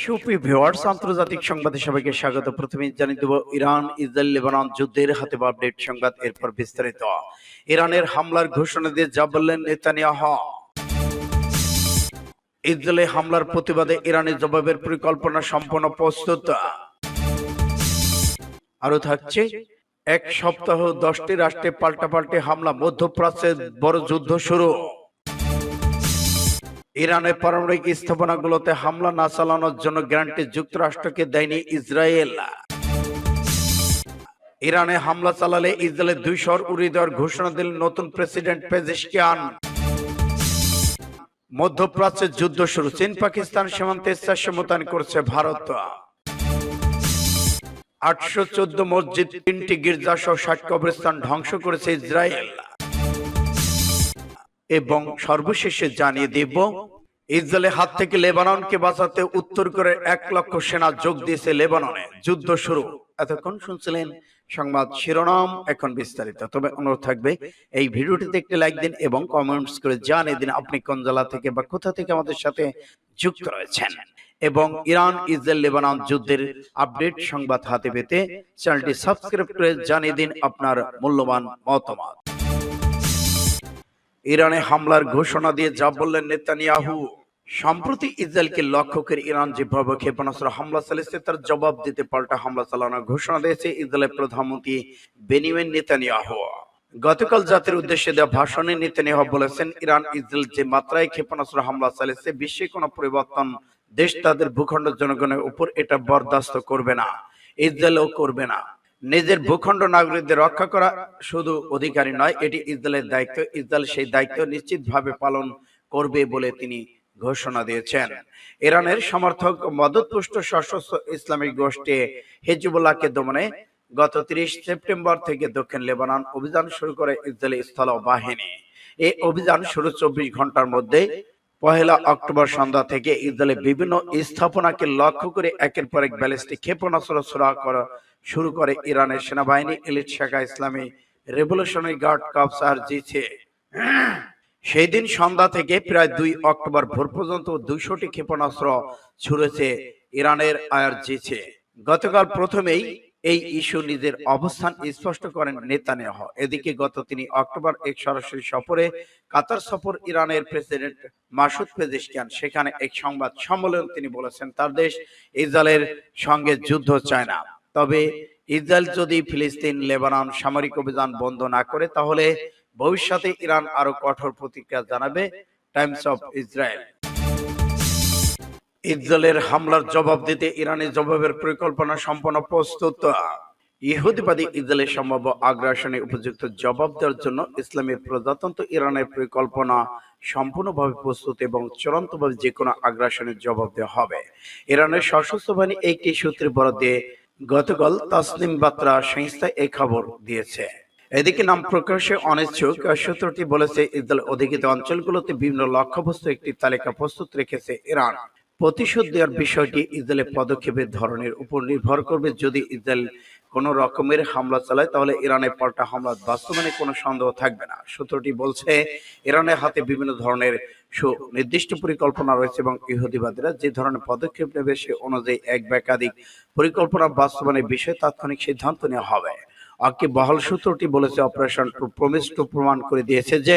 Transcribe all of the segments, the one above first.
Soupy viewers আন্তর্জাতিক সংবাদে সবাইকে স্বাগত। প্রথমে জানিয়ে দেব, ইরান, ইসরায়েল, লেবানন যুদ্ধের হাতে আপডেট সংবাদ, এরপর বিস্তারিত। ইরানের হামলার ঘোষণা দিয়ে যা বললেন নেতানিয়াহ। ইসরায়েলে হামলার প্রতিবাদে ইরানের জবাবের পরিকল্পনা সম্পূর্ণ প্রস্তুত। আরও থাকছে, এক সপ্তাহ দশটি রাষ্ট্রে পাল্টাপাল্টি হামলা, মধ্যপ্রাচ্যে বড় যুদ্ধ শুরু। ইরানের পারমাণবিক স্থাপনাগুলোতে হামলা না চালানোর জন্য গ্যারান্টি যুক্তরাষ্ট্রকে দেয়নি ইসরায়েল। ইরানে হামলা চালালে ইসরায়েলের দুই শহর উড়িয়ে দেওয়ার ঘোষণা দিলেন নতুন প্রেসিডেন্ট পেজেশকিয়ান। মধ্যপ্রাচ্যের যুদ্ধ শুরু, চীন, পাকিস্তান সীমান্তে চারশো মোতায়েন করছে ভারত। আটশো চোদ্দ মসজিদ, তিনটি গির্জা সহ ষাট কবরস্থান ধ্বংস করেছে ইসরায়েল। এবং সর্বশেষে জানিয়ে দেব ইসরায়েলের হাত থেকে লেবাননকে বাঁচাতে উত্তর করে এক লক্ষ সেনা যোগ দিয়েছে লেবাননে। যুদ্ধ শুরু। এতক্ষণ শুনছিলেন সংবাদ শিরোনাম এখন বিস্তারিত। তবে অনুরোধ থাকবে এই ভিডিওটিতে একটি লাইক দিন এবং কমেন্টস করে জানিয়ে দিন আপনি কোন জেলা থেকে বা কোথা থেকে আমাদের সাথে যুক্ত রয়েছেন। এবং ইরান ইসরায়েল লেবানন যুদ্ধের আপডেট সংবাদ হাতে পেতে চ্যানেলটি সাবস্ক্রাইব করে জানিয়ে দিন আপনার মূল্যবান মতামত। ইরানে হামলার ঘোষণা দিয়ে যা বললেন নেতানিয়াহু, সম্প্রতি ইসরায়েলকে লক্ষ্য করে ইরান যেভাবে ক্ষেপণাস্ত্র হামলা চালিয়েছে, তার জবাব দিতে পাল্টা হামলা চালানোর ঘোষণা দিয়েছে ইসরায়েলের প্রধানমন্ত্রী বেনিমিন নেতানিয়াহু। গতকাল জাতির উদ্দেশ্যে দেওয়া ভাষণে নেতানিয়াহু বলেছেন, ইরান ইসরায়েল যে মাত্রায় ক্ষেপণাস্ত্র হামলা চালিয়েছে, বিশ্বে কোনো পরিবর্তন দেশ তাদের ভূখণ্ড জনগণের উপর এটা বরদাস্ত করবে না, ইসরায়েলও করবে না। নিজের ভূখণ্ড নাগরিকদের রক্ষা করা শুধু অধিকারী নয় এটি ইসরায়েলের দায়িত্ব। ইসরায়েল সেই দায়িত্ব নিশ্চিতভাবে পালন করবে বলে তিনি ঘোষণা দিয়েছেন। ইরানের সমর্থক মদতপুষ্ট সশস্ত্র ইসলামিক গোষ্ঠী হিজবুল্লাহকে দমনে গত 30 সেপ্টেম্বর থেকে দক্ষিণ লেবানন অভিযান শুরু করে ইসরায়েলি স্থল বাহিনী। এই অভিযান শুরু চব্বিশ ঘণ্টার মধ্যে পহেলা অক্টোবর সন্ধ্যা থেকে ইসরায়েলের বিভিন্ন স্থাপনাকে লক্ষ্য করে একের পর এক ব্যালিস্টিক ক্ষেপণাস্ত্র ছোড়া করা শুরু করে ইরানের সেনাবাহিনী, এলিট শাখা, ইসলামী রেভলিউশনারি গার্ড, কপস আর জিছে সেই দিন সন্ধ্যা থেকে প্রায় দুই অক্টোবর ভোর পর্যন্ত দুইশোটি ক্ষেপণাস্ত্র ছুড়েছে ইরানের আয়ার জিছে গতকাল প্রথমেই এই ইস্যু নিজের অবস্থান স্পষ্ট করেন নেতানিয়াহ। এদিকে গত তিনি অক্টোবর এক সরাসরি সফরে কাতার সফর ইরানের প্রেসিডেন্ট মাসুদ পেজেশকিয়ান, সেখানে এক সংবাদ সম্মেলন তিনি বলেছেন, তার দেশ ইসরায়েলের সঙ্গে যুদ্ধ চায় না। তবে ইসরায়েল যদি ফিলিস্তিন, লেবানন সামরিক অভিযান বন্ধ না করে, তাহলে ভবিষ্যতে ইরান আরও কঠোর প্রতিক্রিয়া জানাবে টাইমস অফ ইসরায়েল। ইসরায়েলের হামলার জবাব দিতে ইরানের জবাবের পরিকল্পনা সম্পন্ন প্রস্তুত। ইহুদিবাদী ইসরায়েলের সম্ভাব্য আগ্রাসনে উপযুক্ত জবাব দেওয়ার জন্য ইসলামী প্রজাতন্ত্র ইরানের পরিকল্পনা সম্পূর্ণভাবে প্রস্তুত এবং চূড়ান্তভাবে যে কোনো আগ্রাসনের জবাব দেওয়া হবে। ইরানের সশস্ত্র বাহিনী একটি সূত্রে বরাদ্দে গতকাল তাসনিম বাত্রা সংস্থা এই খবর দিয়েছে। এদিকে নাম প্রকাশে অনিচ্ছুক। সূত্রটি বলেছে ইসরায়েল অধিকৃত অঞ্চলগুলোতে বিভিন্ন লক্ষ্যবস্তু একটি তালিকা প্রস্তুত রেখেছে ইরান। প্রতিশোধ দেওয়ার বিষয়টি ইসরায়েলের পদক্ষেপের ধরনের উপর নির্ভর করবে। যদি ইসরায়েল কোন রকমের হামলা চালায়, তাহলে ইরানের পাল্টা হামলা বাস্তবায়নে কোনো সন্দেহ থাকবে না। সূত্রটি বলছে, ইরানের হাতে বিভিন্ন ধরনের সুনির্দিষ্ট পরিকল্পনা রয়েছে এবং ইহুদিবাদীরা যে ধরনের পদক্ষেপ নেবে সে অনুযায়ী এক বা একাধিক পরিকল্পনা বাস্তবায়নের বিষয়ে তাৎক্ষণিক সিদ্ধান্ত নেওয়া হবে। আকি বহাল সূত্রটি বলেছে, অপারেশন প্রমিস টু প্রমাণ করে দিয়েছে যে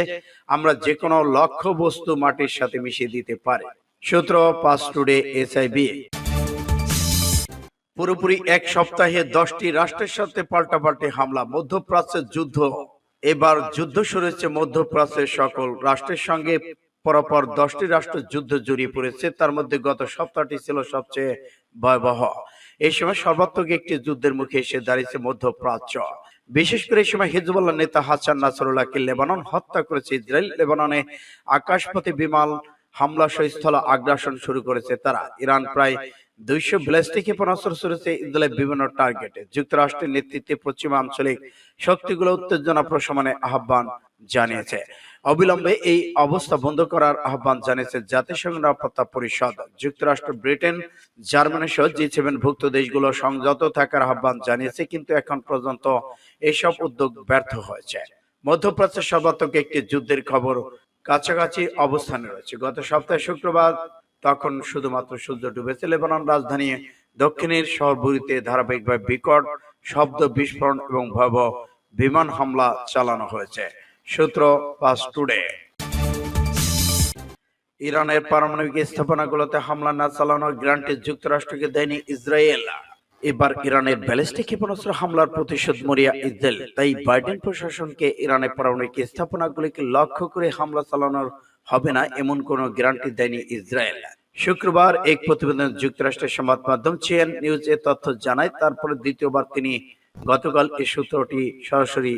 আমরা যে কোনো লক্ষ্য বস্তু মাটির সাথে মিশিয়ে দিতে পারি। সূত্র পাস টুডে এসআইবি। পুরোপুরি এক সপ্তাহে দশটি রাষ্ট্রের সাথে পাল্টাপাল্টি হামলা মধ্যপ্রাচ্যের যুদ্ধ। এবার যুদ্ধ শুরু হয়েছে মধ্যপ্রাচ্যের সকল রাষ্ট্রের সঙ্গে। পরপর দশটি রাষ্ট্র যুদ্ধ জড়িয়ে পড়েছে, তার মধ্যে গত সপ্তাহটি ছিল সবচেয়ে ভয়াবহ। এই সময় সর্বাত্মক একটি যুদ্ধের মুখে এসে দাঁড়িয়েছে মধ্যপ্রাচ্য। বিশেষ করে এই সময় হিজবুল্লাহ নেতা হাসান নাসরুল্লাহকে লেবানন হত্যা করেছে ইসরায়েল। লেবাননে আকাশপথে বিমান হামলা সহ স্থল আগ্রাসন শুরু করেছে তারা। ইরান প্রায় দুইশো ব্যালিস্টিক ক্ষেপণাস্ত্র ছড়েছে ইসরায়েলের বিভিন্ন টার্গেটে, যুক্তরাষ্ট্রের নেতৃত্বে পশ্চিমাঞ্চলিক শক্তিগুলো উত্তেজনা প্রশমনে আহ্বান জানিয়েছে। অবিলম্বে এই অবস্থা বন্ধ করার আহ্বান জানিয়েছে জাতিসংঘ নিরাপত্তা পরিষদ। যুক্তরাষ্ট্র, ব্রিটেন, জার্মানি সহ জি সেভেন ভুক্ত দেশগুলো সংযত থাকার আহ্বান জানিয়েছে, কিন্তু এখন পর্যন্ত এসব উদ্যোগ ব্যর্থ হয়েছে। মধ্যপ্রাচ্যের সর্বাত্মক একটি যুদ্ধের খবর কাছাকাছি অবস্থানে রয়েছে। গত সপ্তাহে শুক্রবার তখন শুধুমাত্র সূর্য ডুবেছে লেবানন রাজধানী। দক্ষিণের শহর বুড়িতে ধারাবাহিকভাবে বিকট শব্দ, বিস্ফোরণ এবং ভয়াবহ বিমান হামলা চালানো হয়েছে। সূত্র পাস টুডে। ইরানের পারমাণবিক স্থাপনাগুলোতে হামলা না চালানোর গ্রান্টে যুক্তরাষ্ট্রকে দেয়নি ইসরায়েল। এবার ইরানের ব্যালিস্টিক ক্ষেপণাস্ত্র হামলার প্রতিশোধ মরিয়া ইসরায়েল। তাই বাইডেন প্রশাসনকে ইরানের পারমাণবিক স্থাপনাগুলিকে লক্ষ্য করে হামলা চালানোর হবে না এমন কোনো গ্যারান্টি দেয়নি ইসরায়েল। শুক্রবার এক প্রতিবেদন যুক্তরাষ্ট্রের সংবাদ মাধ্যম চিএন নিউজ এ তথ্য জানায়, তারপরে দ্বিতীয়বার তিনি গতকাল এই সূত্রটি সরাসরি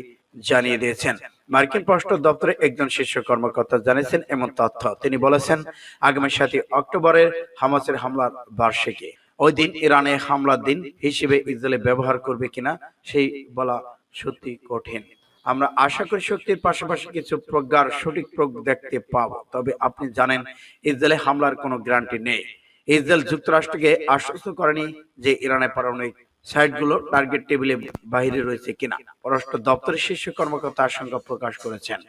জানিয়ে দিয়েছেন। মার্কিন পররাষ্ট্র দপ্তরে একজন শীর্ষ কর্মকর্তা জানিয়েছেন এমন তথ্য। তিনি বলেছেন, আগামী সাতই অক্টোবরের হামাসের হামলার বার্ষিকী। ওই দিন ইরানে হামলার দিন হিসেবে ইসরায়েল ব্যবহার করবে কিনা সেই বলা সত্যি কঠিন। আমরা আশা করি শক্তির পাশাপাশি কিছু প্রজ্ঞার সঠিক প্রয়োগ দেখতে পাবো। তবে আপনি জানেন ইসরায়েলে হামলার কোনো গ্যারান্টি নেই। ইসরায়েল যুক্তরাষ্ট্রকে আশ্বস্ত করেনি যে ইরানের পারমাণবিক সাইটগুলো টার্গেট টেবিলে বাইরে রয়েছে কিনা। পররাষ্ট্র দপ্তরের শীর্ষ কর্মকর্তা আশঙ্কা প্রকাশ করেছেন।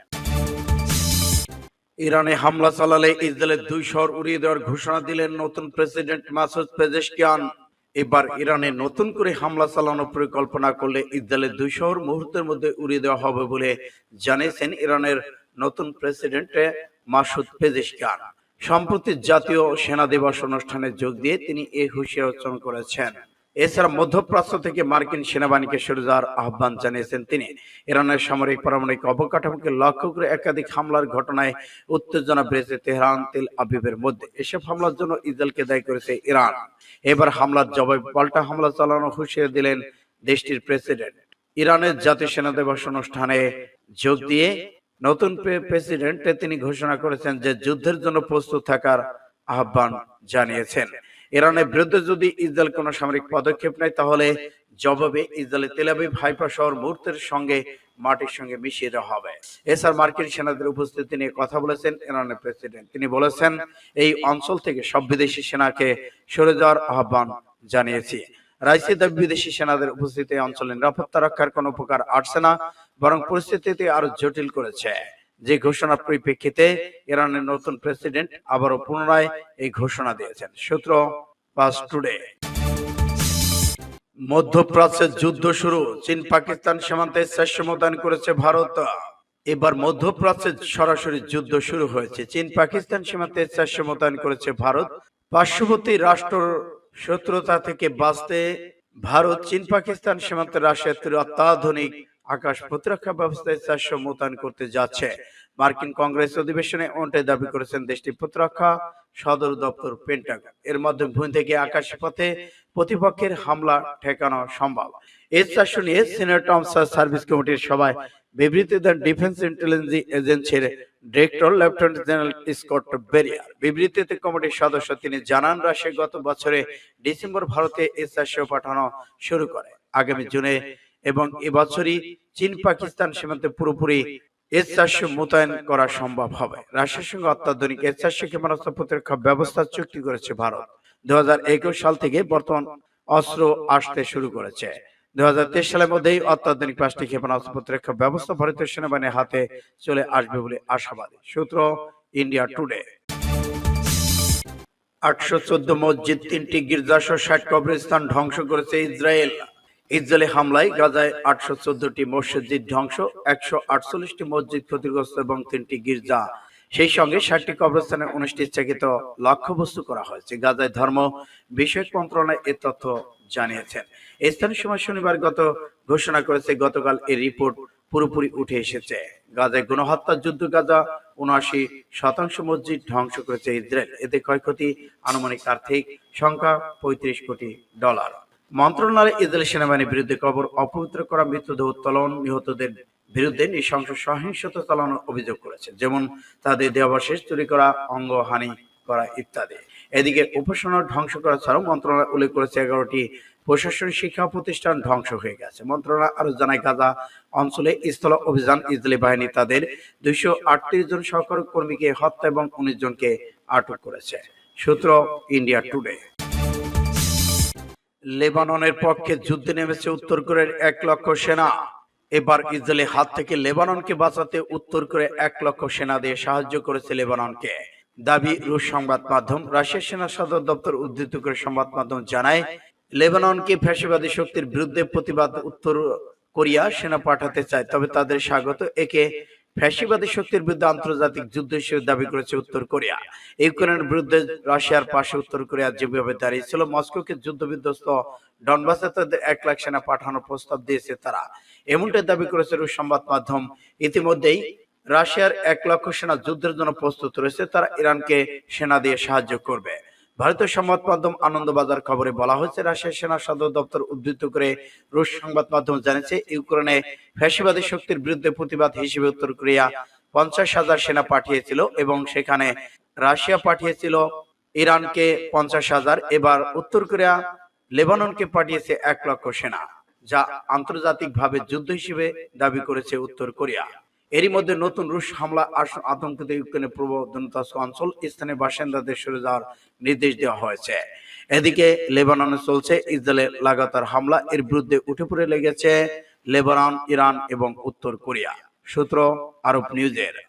ইরানে হামলা চালালে ইসরায়েলের দুই শহর উড়িয়ে দেওয়ার ঘোষণা দিলেন নতুন প্রেসিডেন্ট মাসুদ পেজেশকিয়ান। এবার ইরানে নতুন করে হামলা চালানোর পরিকল্পনা করলে ইসরায়েলের দুই শহর মুহূর্তের মধ্যে উড়িয়ে দেওয়া হবে বলে জানিয়েছেন ইরানের নতুন প্রেসিডেন্ট মাসুদ পেজেশকিয়ান। সম্প্রতি জাতীয় সেনা দিবস অনুষ্ঠানে যোগ দিয়ে তিনি এই হুঁশিয়ার উচ্চারণ করেছেন। এছাড়া মধ্যপ্রাচ্য থেকে মার্কিন সেনাবাহিনীকে সরে যাওয়ার আহ্বান জানিয়েছেন তিনি। ইরানের সামরিক পারমাণবিক অবকাঠামোকে লক্ষ্য করে একাধিক হামলার ঘটনায় উত্তেজনা বেড়েছে তেহরান, তেল আবিবের মধ্যে। এসব হামলার জন্য ইসরায়েলকে দায়ী করেছে ইরান। এবার হামলার জবাব পাল্টা হামলা চালানো হুঁশিয়ার দিলেন দেশটির প্রেসিডেন্ট। ইরানের জাতীয় সেনা দিবস অনুষ্ঠানে যোগ দিয়ে নতুন প্রে- প্রেসিডেন্ট তিনি ঘোষণা করেছেন যে যুদ্ধের জন্য প্রস্তুত থাকার আহ্বান জানিয়েছেন। ইরানের বিরুদ্ধে যদি ইসরায়েল কোনো সামরিক পদক্ষেপ নেয়, তাহলে জবাবে ইসরায়েলের তেলাবিব হাইফা শহর মুহূর্তের সঙ্গে মাটির সঙ্গে মিশিয়ে দেওয়া হবে। এছাড়া মার্কিন সেনাদের উপস্থিতি নিয়ে কথা বলেছেন ইরানের প্রেসিডেন্ট। তিনি বলেছেন, এই অঞ্চল থেকে সব বিদেশি সেনাকে সরে যাওয়ার আহ্বান জানিয়েছি। রাইসি দাবি, বিদেশি সেনাদের উপস্থিতি অঞ্চলে নিরাপত্তা রক্ষার কোনো উপকার আসছে না, বরং পরিস্থিতিতে আরও জটিল করেছে। যে ঘোষণার পরিপ্রেক্ষিতে ইরানের নতুন প্রেসিডেন্ট আবারও পুনরায় এই ঘোষণা দিয়েছেন। সূত্র পাস টুডে। মধ্যপ্রাচ্যের যুদ্ধ শুরু। চীন, পাকিস্তান সীমান্তে শস্য মোতায়েন করেছে ভারত। এবার মধ্যপ্রাচ্যে সরাসরি যুদ্ধ শুরু হয়েছে। চীন, পাকিস্তান সীমান্তে শস্য মোতায়েন করেছে ভারত। পার্শ্ববর্তী রাষ্ট্র শত্রুতা থেকে বাঁচতে ভারত, চীন, পাকিস্তান সীমান্তে রাশিয়ার অত্যাধুনিক আকাশ প্রতিরক্ষা ব্যবস্থায় চারশো মোতায়েন করতে যাচ্ছে। মার্কিন কংগ্রেস অধিবেশনে ওটাই দাবি করেছেন দেশটির প্রতিরক্ষা সদর দপ্তর পেন্টাগন। এর মাধ্যমে ভূমি থেকে আকাশ পথে প্রতিপক্ষের হামলা ঠেকানো সম্ভব। এই চারশো নিয়ে সিনিয়র সার্ভিস কমিটির সভায় বিবৃতি দেন ডিফেন্স ইন্টেলিজেন্স এজেন্সির director lieutenant general Scott Berrier. বিবৃতিতে কমিটির সদস্য তিনি জানান রাশিয়া গত বছরে ডিসেম্বর ভারতে এস চারশো পাঠানো শুরু করে। আগামী জুনে এবং এবছরই চীন পাকিস্তান সীমান্তে পুরোপুরি এস মোতায়েন করা সম্ভব হবে। রাশিয়ার সঙ্গে অত্যাধুনিক এস ক্ষেপণাস্ত্র প্রতিরক্ষা ব্যবস্থা চুক্তি করেছে ভারত। দু সাল থেকে বর্তমান অস্ত্র আসতে শুরু করেছে। দু সালের মধ্যেই অত্যাধুনিক পাঁচটি ক্ষেপণাস্ত্র প্রতিরক্ষা ব্যবস্থা ভারতীয় সেনাবাহিনীর হাতে চলে আসবে বলে আশাবাদী। সূত্র ইন্ডিয়া টুডে। আটশো চোদ্দ মসজিদ, তিনটি গির্জাসহ ষাট কবরস্থান ধ্বংস করেছে ইসরায়েল। ইসরায়েলি হামলায় গাজায় আটশো চোদ্দটি মসজিদ ধ্বংস, একশো আটচল্লিশটি মসজিদ ক্ষতিগ্রস্ত এবং তিনটি গির্জা। সেই সঙ্গে ষাটটি কবরস্থানের উনিশটি ইচ্ছাকৃত লক্ষ্যবস্তু করা হয়েছে। গাজায় ধর্ম বিষয়ক মন্ত্রণালয় এ তথ্য জানিয়েছেন। স্থানীয় সময় শনিবার গত ঘোষণা করেছে, গতকাল এই রিপোর্ট পুরোপুরি উঠে এসেছে। গাজায় গণহত্যা, যুদ্ধ, গাজা উনআশি শতাংশ মসজিদ ধ্বংস করেছে ইসরায়েল। এতে ক্ষয়ক্ষতি, আনুমানিক আর্থিক সংখ্যা পঁয়ত্রিশ কোটি ডলার। মন্ত্রণালয় ইসরায়েল সেনাবাহিনীর বিরুদ্ধে কবর অপবিত্র করা মৃতদেহ উত্তোলন নিহতদের বিরুদ্ধে নৃশংস সহিংসতা চালানোর অভিযোগ করেছে। যেমন তাদের দেহাবশেষ চুরি করা, অঙ্গহানি করা ইত্যাদি। এদিকে উপাসনা ধ্বংস করা ছাড়াও মন্ত্রণালয় উল্লেখ করেছে এগারোটি প্রশাসনিক শিক্ষা প্রতিষ্ঠান ধ্বংস হয়ে গেছে। মন্ত্রণালয় আরও জানায়, গাজা অঞ্চলে স্থল অভিযান ইসরায়েলি বাহিনী তাদের দুইশো আটত্রিশ জন সহকারী কর্মীকে হত্যা এবং উনিশ জনকে আটক করেছে। সূত্র ইন্ডিয়া টুডে। লেবাননের পক্ষে যুদ্ধে নেমেছে উত্তর কোরিয়ার এক লক্ষ সেনা। এবার ইসরায়েলের হাত থেকে লেবাননকে বাঁচাতে উত্তর কোরিয়া এক লক্ষ সেনা দিয়ে সাহায্য করেছে লেবাননকে। দাবি, রুশ সংবাদ মাধ্যম, রাশিয়ার সেনা সদর দপ্তর উদ্ধৃত করে সংবাদ মাধ্যম জানায়, লেবাননকে ফ্যাসিবাদী শক্তির বিরুদ্ধে প্রতিবাদ উত্তর কোরিয়া সেনা পাঠাতে চায়, তবে তাদের স্বাগত একে ফ্যাসিবাদী শক্তির বিরুদ্ধে আন্তর্জাতিক যুদ্ধ হিসেবে দাবি করেছে উত্তর কোরিয়া। ইউক্রেনের বিরুদ্ধে রাশিয়ার পাশে উত্তর কোরিয়া যেভাবে দাঁড়িয়েছিল মস্কোকে যুদ্ধ বিধ্বস্ত ডনবাসে তাদের এক লাখ সেনা পাঠানোর প্রস্তাব দিয়েছে তারা। এমনটাই দাবি করেছে রুশ সংবাদ মাধ্যম। ইতিমধ্যেই রাশিয়ার এক লক্ষ সেনা যুদ্ধের জন্য প্রস্তুত রয়েছে, তারা ইরানকে সেনা দিয়ে সাহায্য করবে। ভারতীয় সংবাদ মাধ্যম আনন্দবাজার খবরে বলা হয়েছে, রাশিয়ার সেনা সদর দপ্তর উদ্ধৃত করে রুশ সংবাদ মাধ্যম জানিয়েছে, ইউক্রেনে ফ্যাসিবাদী শক্তির বিরুদ্ধে প্রতিবাদ হিসেবে উত্তর কোরিয়া পঞ্চাশ হাজার সেনা পাঠিয়েছিল এবং সেখানে রাশিয়া পাঠিয়েছিল ইরানকে পঞ্চাশ হাজার, এবার উত্তর কোরিয়া লেবাননকে পাঠিয়েছে এক লক্ষ সেনা, যা আন্তর্জাতিকভাবে যুদ্ধ হিসেবে দাবি করেছে উত্তর কোরিয়া। এরই মধ্যে নতুন রুশ হামলা আস- আতঙ্কিত ইউক্রেনের পূর্ব দনতাস্ক অঞ্চল স্থানীয় বাসিন্দাদের সরে যাওয়ার নির্দেশ দেওয়া হয়েছে। এদিকে লেবাননে চলছে ইসরায়েলের লাগাতার হামলা। এর বিরুদ্ধে উঠে পড়ে লেগেছে লেবানন, ইরান এবং উত্তর কোরিয়া। সূত্র আরব নিউজের।